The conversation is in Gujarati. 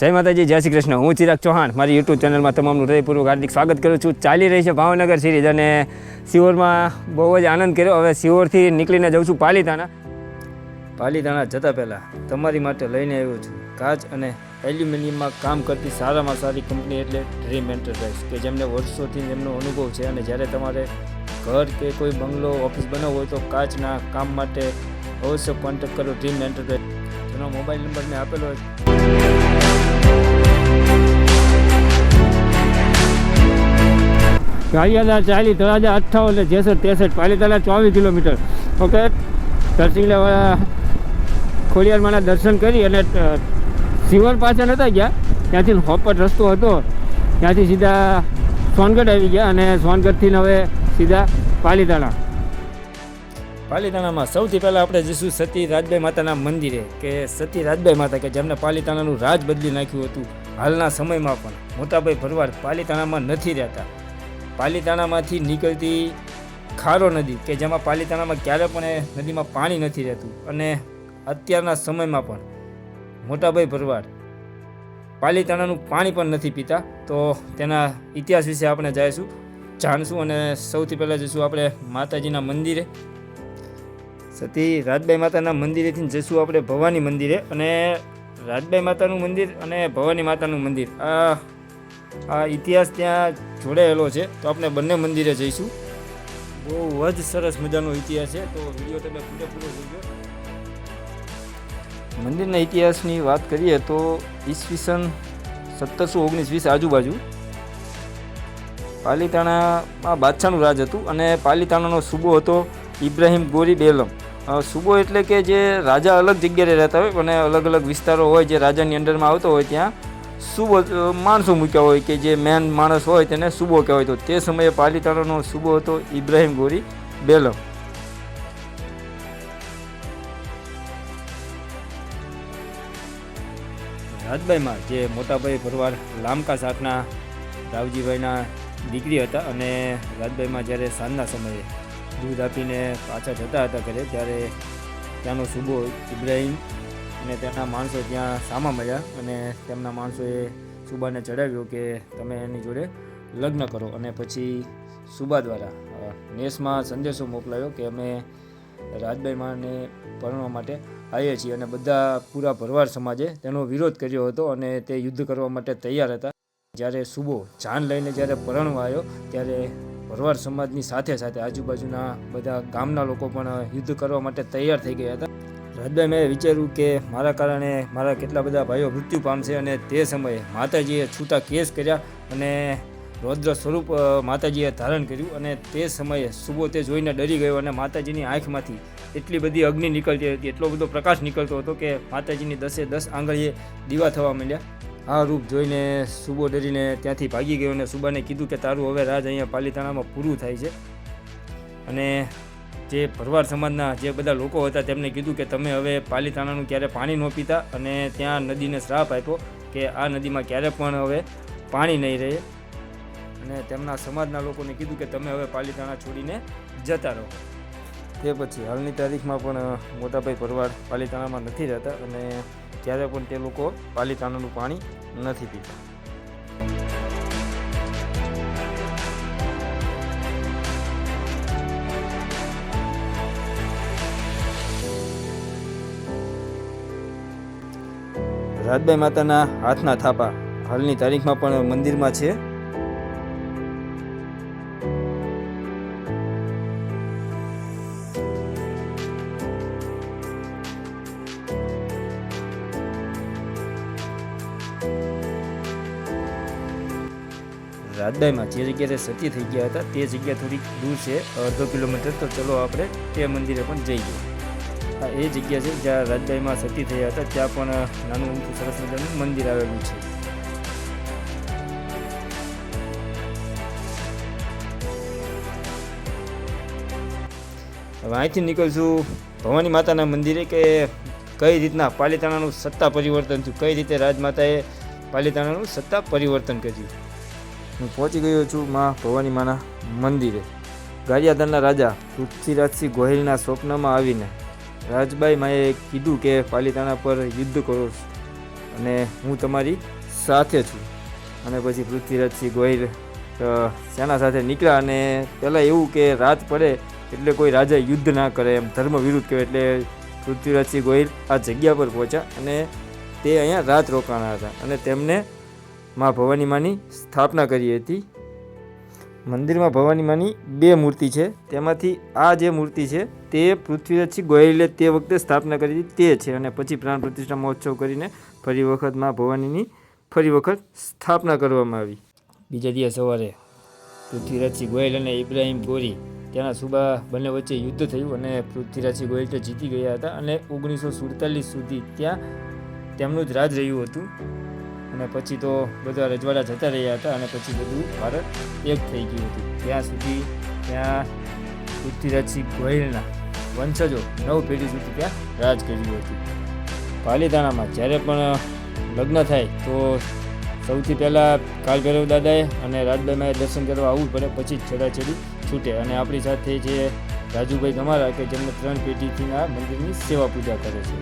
જય માતાજી, જય શ્રી કૃષ્ણ. હું ચિરાગ ચૌહાણ, મારી યુટ્યુબ ચેનલમાં તમામનું હૃદયપૂર્વક હાર્દિક સ્વાગત કરું છું. ચાલી રહી છે ભાવનગર સિરીઝ અને સિહોરમાં બહુ જ આનંદ કર્યો. હવે સિહોરથી નીકળીને જાઉં છું પાલીતાણા. પાલીતાણા જતાં પહેલાં તમારી માટે લઈને આવ્યો છું. કાચ અને એલ્યુમિનિયમમાં કામ કરતી સારામાં સારી કંપની એટલે ડ્રીમ એન્ટરપ્રાઇઝ કે જેમને વર્ષોથી એમનો અનુભવ છે અને જ્યારે તમારે ઘર કે કોઈ બંગલો, ઓફિસ બનાવવો હોય તો કાચના કામ માટે અવશ્ય કોન્ટેક્ટ કરો ડ્રીમ એન્ટરપ્રાઇઝ જેનો મોબાઈલ નંબર મેં આપેલો છે ગાડિયાદાર ચાલી તળાજા અઠ્ઠાવન ને જેસઠ ત્રેસઠ પાલીતાલા ચોવીસ કિલોમીટર. ઓકે તરસિંગલા ખોડિયારમાંના દર્શન કરી અને સિવર પાછળ નતા ગયા. ત્યાંથી હોપટ રસ્તો હતો. ત્યાંથી સીધા સોનગઢ આવી ગયા અને સોનગઢથી હવે સીધા પાલીતાણા. પાલીતાણામાં સૌથી પહેલાં આપણે જઈશું સતી રાજબાઈ માતાના મંદિરે, કે સતી રાજબાઈ માતા કે જેમને પાલીતાણાનું રાજ બદલી નાખ્યું હતું હાલના સમયમાં પણ. મોટાભાઈ ભરવાડ પાલીતાણામાં નથી રહેતા. પાલીતાણામાંથી નીકળતી ખારો નદી, કે જેમાં પાલીતાણામાં ક્યારે પણ એ નદીમાં પાણી નથી રહેતું, અને અત્યારના સમયમાં પણ મોટાભાઈ ભરવાડ પાલીતાણાનું પાણી પણ નથી પીતા, તો તેના ઇતિહાસ વિશે આપણે જઈશું જાણશું અને સૌથી પહેલાં જઈશું આપણે માતાજીના મંદિરે. સતી, રાજબાઈ માતાના મંદિરેથી જઈશું આપણે ભવાની મંદિરે અને રાજબાઈ માતાનું મંદિર અને ભવાની માતાનું મંદિર. આ આ ઇતિહાસ ત્યાં જોડાયેલો છે, તો આપણે બંને મંદિરે જઈશું. બહુ જ સરસ મજાનો ઇતિહાસ છે, તો વીડિયો તમે પૂરેપૂરો જોજો. મંદિરના ઇતિહાસની વાત કરીએ તો ઈસવીસન સત્તરસો ઓગણીસ વીસ આજુબાજુ પાલીતાણામાં બાદશાહનું રાજ હતું અને પાલીતાણાનો સૂબો હતો ઇબ્રાહિમ ગોરી બેલમ. સૂબો એટલે કે જે રાજા અલગ જગ્યાએ રહેતા હોય, અને અલગ અલગ વિસ્તારો હોય જે રાજાની અંડરમાં આવતો હોય ત્યાં સુબો માણસો મૂક્યા હોય કે જે મેન માણસ હોય તેને સુબો કહેવાય. તો તે સમયે પાલિતાણાનો સુબો હતો ઇબ્રાહિમ ગોરી બેલમ. રાજભાઈમાં જે મોટાભાઈ ભરવાડ લામકા શાખના રાવજીભાઈના દીકરી હતા અને રાજભાઈમાં જ્યારે સાંજના સમયે દૂધ આપીને પાછા જતા હતા ઘરે, ત્યારે ત્યાંનો સુબો ઇબ્રાહીમ અને તેના માણસો ત્યાં સામા મળ્યા અને તેમના માણસોએ સુબાને ચડાવ્યો કે તમે એની જોડે લગ્ન કરો અને પછી સુબા દ્વારા નેસમાં સંદેશો મોકલાયો કે અમે રાજભાઈ માને પરણવા માટે આવીએ છીએ અને બધા પૂરા ભરવાડ સમાજે તેનો વિરોધ કર્યો હતો અને તે યુદ્ધ કરવા માટે તૈયાર હતા. જ્યારે સુબો જાન લઈને જ્યારે પરણવા આવ્યો, ત્યારે ભરવાડ સમાજની સાથે સાથે આજુબાજુના બધા ગામના લોકો પણ યુદ્ધ કરવા માટે તૈયાર થઈ ગયા હતા. રાજભાઈ મેં વિચાર્યું કે મારા કારણે મારા કેટલા બધા ભાઈઓ મૃત્યુ પામશે અને તે સમયે માતાજીએ છૂટા કેસ કર્યા અને રૌદ્ર સ્વરૂપ માતાજીએ ધારણ કર્યું અને તે સમયે સુબો તે જોઈને ડરી ગયો અને માતાજીની આંખમાંથી એટલી બધી અગ્નિ નીકળતી હતી, એટલો બધો પ્રકાશ નીકળતો હતો કે માતાજીની દસે દસ આંગળીએ દીવા થવા માંડ્યા. આ રૂપ જોઈને સુબો ડરીને ત્યાંથી ભાગી ગયો અને સુબાને કીધું કે તારું હવે રાજ અહીંયા પાલીતાણામાં પૂરું થાય છે. અને જે ભરવાડ સમાજના જે બધા લોકો હતા તેમને કીધું કે તમે હવે પાલીતાણાનું ક્યારે પાણી ન પીતા અને ત્યાં નદીને શ્રાપ આપ્યો કે આ નદીમાં ક્યારે પણ હવે પાણી નહીં રહે. અને તેમના સમાજના લોકોને કીધું કે તમે હવે પાલીતાણા છોડીને જતા રહો. તે પછી હાલની તારીખમાં પણ મોટાભાઈ ભરવાડ પાલીતાણામાં નથી રહેતા અને ત્યારે પણ તે લોકો પાલીતાણાનું પાણી નથી પીતા. રાજબાઈ માતાના હાથના થાપા હાલની તારીખમાં પણ મંદિરમાં છે. રાજબાઈમાં જે જગ્યાએ સતી થઈ ગયા હતા, તે જગ્યા થોડીક દૂર છે, અડધો કિલોમીટર. તો ચલો આપણે તે મંદિરે પણ જઈએ. આ એ જગ્યા છે જ્યાં રાજબાઈમાં સતી થયા હતા, ત્યાં પણ નાનું અમથું સરસ મજાનું મંદિર આવેલું છે. હવે અહીંથી નીકળશું ભવાની માતાના મંદિરે કે કઈ રીતના પાલિતાણાનું સત્તા પરિવર્તન થયું? કઈ રીતે રાજમાતાએ પાલિતાણાનું સત્તા પરિવર્તન કર્યું? હું પહોંચી ગયો છું માં ભવાની માના મંદિરે. ગારિયાદરના રાજા પૃથ્વીરાજસિંહ ગોહિલના સ્વપ્નમાં આવીને રાજબાઈ માએ કીધું કે પાલિતાણા પર યુદ્ધ કરો અને હું તમારી સાથે છું. અને પછી પૃથ્વીરાજસિંહ ગોહિલ સેના સાથે નીકળ્યા અને પહેલાં એવું કે રાત પડે એટલે કોઈ રાજા યુદ્ધ ના કરે એમ ધર્મ વિરુદ્ધ કહેવાય એટલે પૃથ્વીરાજસિંહ ગોહિલ આ જગ્યા પર પહોંચ્યા અને તે અહીંયા રાત રોકાણા હતા અને તેમને મા ભવાની માની સ્થાપના કરી હતી. મંદિરમાં ભવાની માની બે મૂર્તિ છે. તેમાંથી આ જે મૂર્તિ છે તે પૃથ્વીરાજસિંહ ગોયલે તે વખતે સ્થાપના કરી હતી. તે છે અને પછી પ્રાણ પ્રતિષ્ઠા મહોત્સવ કરીને ફરી વખત મા ભવાનીની ફરી વખત સ્થાપના કરવામાં આવી. બીજા દિવસ સવારે પૃથ્વીરાજસિંહ ગોયલ અને ઇબ્રાહિમ ગોરી ત્યાંના સુબા બંને વચ્ચે યુદ્ધ થયું અને પૃથ્વીરાજસિંહ ગોયલ તો જીતી ગયા હતા અને ઓગણીસો સુડતાલીસ સુધી ત્યાં તેમનું જ રાજ રહ્યું હતું. અને પછી તો બધા રજવાડા જતા રહ્યા હતા અને પછી બધું ભારત એક થઈ ગયું હતું. ત્યાં સુધી ત્યાં પૃથ્વીરાજસિંહ ગોહિલના વંશજો નવ પેઢી સુધી ત્યાં રાજ કર્યું હતું. પાલીતાણામાં જ્યારે પણ લગ્ન થાય તો સૌથી પહેલાં કાલભૈરવ દાદાએ અને રાજબાઈમાં દર્શન કરવા આવવું પડે, પછી જ છેડાછેડી છૂટે. અને આપણી સાથે જે રાજુભાઈ ગમારા કે જેમને ત્રણ પેઢીથી આ મંદિરની સેવા પૂજા કરે છે.